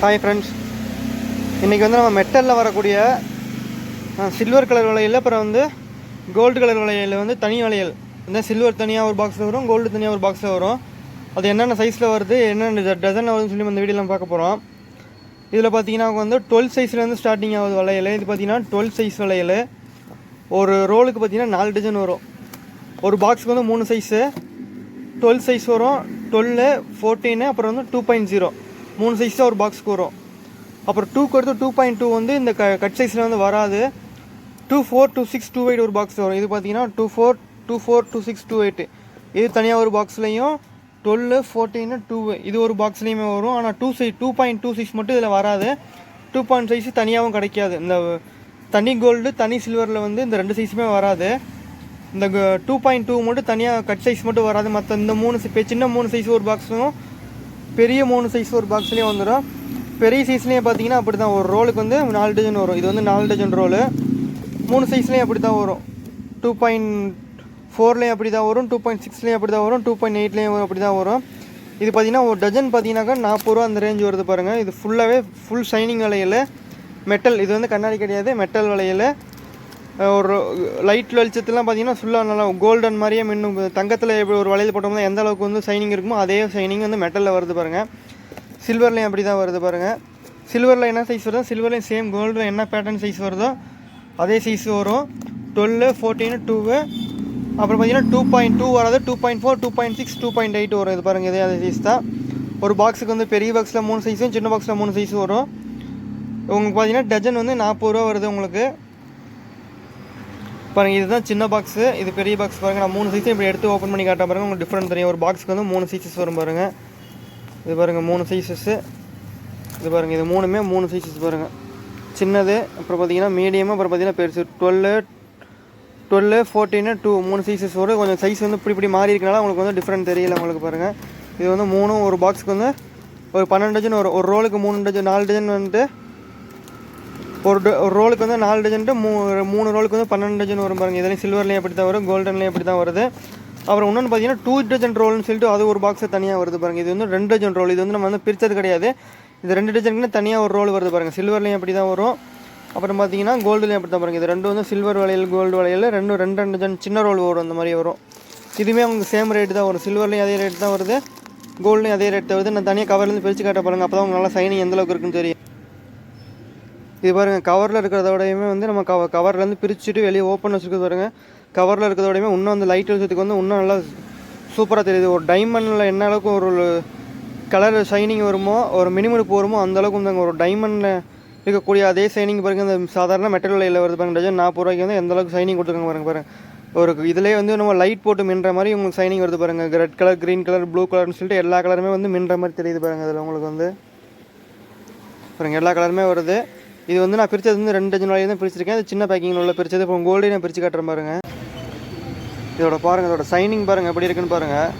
Hi friends இன்றைக்கி வந்து நம்ம மெட்டலில் வரக்கூடிய சில்வர் கலர் வளையல் அப்புறம் வந்து கோல்டு கலர் வளையல் வந்து தனி வளையல். இந்த சில்வர் தனியாக ஒரு பாக்ஸில் வரும் கோல்டு தனியாக ஒரு பாக்ஸில் வரும். அது என்னென்ன சைஸில் வருது என்னென்ன டசனில் வருதுன்னு சொல்லி இந்த வீடியோவில் பார்க்க போகிறோம் இதில் பார்த்தீங்கன்னா வந்து டுவெல் சைஸ்லேருந்து ஸ்டார்டிங் ஆகுது வளையல். இது பார்த்தீங்கன்னா டுவெல் சைஸ் வளையல். ஒரு ரோலுக்கு பார்த்தீங்கன்னா நாலு டஜன் வரும். ஒரு பாக்ஸுக்கு வந்து மூணு சைஸு டுவெல் சைஸ் வரும். டுவெல்லு ஃபோர்டீனு அப்புறம் வந்து டூ பாயிண்ட் ஜீரோ மூணு சைஸ் தான் ஒரு பாக்ஸுக்கு வரும் அப்புறம் டூக்கு எடுத்து டூ பாயிண்ட் டூ வந்து இந்த க கட் சைஸில் வந்து வராது. Two four two six two eight ஒரு பாக்ஸ் வரும். இது பார்த்தீங்கன்னா two four two four two six two eight இது தனியாக ஒரு பாக்ஸ்லேயும் டுவெல்லு ஃபோர்டீனு டூ இது ஒரு பாக்ஸ்லேயுமே வரும். ஆனால் two size two point two six மட்டும் இதில் வராது. டூ பாயிண்ட் சைஸ் தனியாகவும் கிடைக்காது. இந்த தனி கோல்டு தனி சில்வரில் வந்து இந்த ரெண்டு சைஸுமே வராது. இந்த டூ பாயிண்ட் டூ மட்டும் தனியாக கட் சைஸ் மட்டும் வராது. மற்ற இந்த மூணு si- இப்போ சின்ன மூணு சைஸ் ஒரு பாக்ஸும் பெரிய மூணு சைஸ் ஒரு பாக்ஸ்லேயே வந்துடும் பெரிய சைஸ்லேயே பார்த்தீங்கன்னா அப்படி தான் ஒரு ரோலுக்கு வந்து நாலு டஜன் வரும். இது வந்து நாலு டஜன் ரோலு மூணு சைஸ்லேயும் அப்படி தான் வரும். டூ பாயிண்ட் ஃபோர்லேயும் அப்படி தான் வரும். டூ பாயிண்ட் சிக்ஸ்லேயும் அப்படி தான் வரும். டூ பாயிண்ட் எயிட்லேயும் அப்படி தான் வரும். இது பார்த்தீங்கன்னா ஒரு டஜன் பார்த்தீங்கன்னாக்கா நாற்பது ரூபா அந்த ரேஞ்ச் வருது பாருங்கள் இது ஃபுல்லாகவே ஃபுல் ஷைனிங் வளையல். மெட்டல் இது வந்து கண்ணாடி கிடையாது. மெட்டல் வளையல். ஒரு லைட் வெளிச்சத்துலாம் பார்த்தீங்கன்னா ஃபுல்லாக நல்லா கோல்டன் மாதிரியே மின்னும். தங்கத்தில் எப்படி ஒரு வளையல் போட்டோம்னா எந்த அளவுக்கு வந்து ஷைனிங் இருக்குமோ அதே ஷைனிங் வந்து மெட்டலில் வருது பாருங்கள் சில்வர்லேயும் அப்படி தான் வருது பாருங்கள் சில்வரில் என்ன சைஸ் வருதோ சில்வர்லேயும் சேம் கோல்டில் என்ன பேட்டர்ன் சைஸ் வருதோ அதே சைஸ் வரும். டுவெல்லு ஃபோர்டீனு டூவு அப்புறம் பார்த்தீங்கன்னா டூ பாயிண்ட் டூ வராது. Two point four two point six two point eight வரும். இது பாருங்கள் இதே அதே சைஸ் தான். ஒரு பாக்ஸுக்கு வந்து பெரிய பாக்ஸில் மூணு சைஸும் சின்ன பாக்ஸில் மூணு சைஸும் வரும். உங்களுக்கு பார்த்தீங்கன்னா டஜன் வந்து நாற்பது ரூபா வருது உங்களுக்கு. பாருங்கள் இதுதான் சின்ன பாக்ஸு இது பெரிய பாக்ஸ் பாருங்கள் நான் மூணு சைஸும் இப்படி எடுத்து ஓப்பன் பண்ணி காட்ட பாருங்கள் உங்களுக்கு டிஃப்ரெண்ட் தெரியும். ஒரு பாக்ஸுக்கு வந்து மூணு சைஸஸ் வரும் பாருங்கள் இது பாருங்கள் மூணு சைஸஸ்ஸு இது பாருங்கள் இது மூணுமே மூணு சைஸஸ் பாருங்கள் சின்னது அப்புறம் பார்த்தீங்கன்னா மீடியமாக அப்புறம் பார்த்தீங்கன்னா பெருசு. டுவெல்லு டுவெல்லு ஃபோர்டீனு டூ மூணு சைஸஸ் வரும் கொஞ்சம் சைஸ் வந்து இப்படி இப்படி மாறி இருக்கனால உங்களுக்கு வந்து டிஃப்ரெண்ட் தெரியல உங்களுக்கு பாருங்கள் இது வந்து மூணும் ஒரு பாக்ஸுக்கு வந்து ஒரு பன்னெண்டு டஜன் ஒரு ஒரு ரோலுக்கு மூணு டஜன் நாலு டஜன் வந்துட்டு ஒரு ஒரு ரோலுக்கு வந்து நாலு டஜன்ட்டு மூ மூணு ரோலுக்கு வந்து பன்னெண்டு டஜன் வரும் பாருங்கள் இதுலேயும் சில்வர்லேயும் அப்படி தான் வரும் கோல்டன்லேயும் அப்படி தான் வருது. அப்புறம் இன்னொன்று பார்த்தீங்கன்னா டூ டஜன் ரோல்னு சொல்லிட்டு அது ஒரு பாக்ஸை தனியாக வருது பாருங்கள் இது வந்து ரெண்டு டஜன் ரோல் இது வந்து நம்ம வந்து பிரித்தது கிடையாது. இது ரெண்டு டஜனுக்குன்னு தனியாக ஒரு ரோல் வருது பாருங்கள் சில்வர்லேயும் அப்படி தான் வரும். அப்புறம் பார்த்தீங்கன்னா கோல்டுலேயும் அப்படி தான் பாருங்கள் இது ரெண்டு வந்து சில்வர் வளையல் கோல்டு வளையல் ரெண்டும் ரெண்டு ரெண்டு டஜன் சின்ன ரோல் வரும் அந்த மாதிரி வரும். இதுவுமே உங்களுக்கு சேம் ரேட்டு தான் வரும். சில்வர்லேயும் அதே ரேட் தான் வருது. கோல்ட்லேயும் அதே ரேட் தான் வருது. நான் தனியாக கவர்லேருந்து பிரித்து காட்ட பாருங்கள் அப்போ தான் உங்களுக்கு நல்லா சைனிங் எந்தளவுக்கு இருக்குன்னு தெரியும். இது பாருங்கள் கவரில் இருக்கிறதோடையுமே வந்து நம்ம கவ கவர்லேருந்து பிரிச்சுட்டு வெளியே ஓப்பன் வச்சுருக்கிறது பாருங்கள் கவரில் இருக்கிறதோடையுமே இன்னும் அந்த லைட் வெளிச்சத்துக்கு வந்து இன்னும் நல்லா சூப்பராக தெரியுது. ஒரு டைமண்டில் என்ன அளவுக்கு ஒரு கலர் ஷைனிங் வருமோ ஒரு மினிமினுக்கு வருமோ அந்த அளவுக்கு வந்து ஒரு டைமண்டில் இருக்கக்கூடிய அதே ஷைனிங் பாருங்க இந்த சாதாரண மெட்டீரியல் வருது பாருங்க டஜன் நாற்பது ரூபாய்க்கு வந்து எந்த அளவுக்கு ஷைனிங் கொடுத்துருக்காங்க பாருங்க பாருங்கள் ஒரு இதுலேயே வந்து நம்ம லைட் போட்டு மின்ற மாதிரி உங்களுக்கு ஷைனிங் வருது பாருங்கள் red colour green colour blue கலர்னு சொல்லிட்டு எல்லா கலருமே வந்து மின்ற மாதிரி தெரியுது பாருங்கள் அதில் உங்களுக்கு வந்து. பாருங்கள் எல்லா கலருமே வருது. இது வந்து நான் பிரித்தது வந்து ரெண்டு டஜன் வரையும் தான் பிரிச்சிருக்கேன். அது சின்ன பேக்கிங் உள்ள பிரிச்சது. இப்போ கோல்டே நான் பிரித்து காட்டுறேன் பாருங்கள் இதோட பாருங்கள் இதோட சைனிங் பாருங்கள் எப்படி இருக்குன்னு பாருங்கள்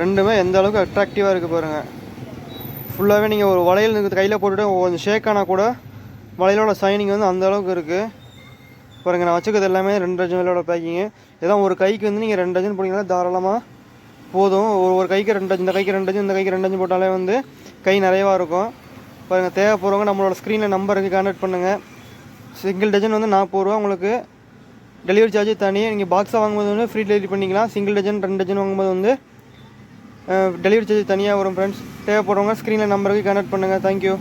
ரெண்டுமே எந்த அளவுக்கு அட்ராக்டிவாக இருக்குது பாருங்கள் ஃபுல்லாகவே நீங்கள் ஒரு வளையல் கையில் போட்டுட்டு கொஞ்சம் ஷேக் ஆனால் கூட வளையலோட சைனிங் வந்து அந்த அளவுக்கு இருக்குது பாருங்கள் நான் வச்சுக்கிறது எல்லாமே ரெண்டு டஜன் வலையோட பேக்கிங்கு இதான் ஒரு கைக்கு வந்து நீங்கள் ரெண்டு டஜன் போட்டிங்கன்னா தாராளமாக போதும். ஒரு ஒரு கைக்கு ரெண்டு டஜன் இந்த கைக்கு ரெண்டு டஜன் இந்த கைக்கு ரெண்டு டஜன் போட்டாலே வந்து கை நிறையவாக இருக்கும். பாருங்கள் தேவைப்படுறவங்க நம்மளோட ஸ்க்ரீனில் நம்பருக்கு கான்டாக்ட் பண்ணுங்கள் சிங்கிள் டஜன் வந்து நாற்பது ரூபா உங்களுக்கு. டெலிவரி சார்ஜ் தனியாக நீங்கள் பாக்ஸாக வாங்கும்போது வந்து ஃப்ரீ டெலிவரி பண்ணிக்கலாம். சிங்கிள் டஜன் ரெண்டு டஜன் வாங்கும்போது வந்து டெலிவரி சார்ஜ் தனியாக வரும் ஃப்ரெண்ட்ஸ் தேவைப்படுறவங்க ஸ்க்ரீனில் நம்பருக்கு கான்டாக்ட் பண்ணுங்கள் தேங்க்யூ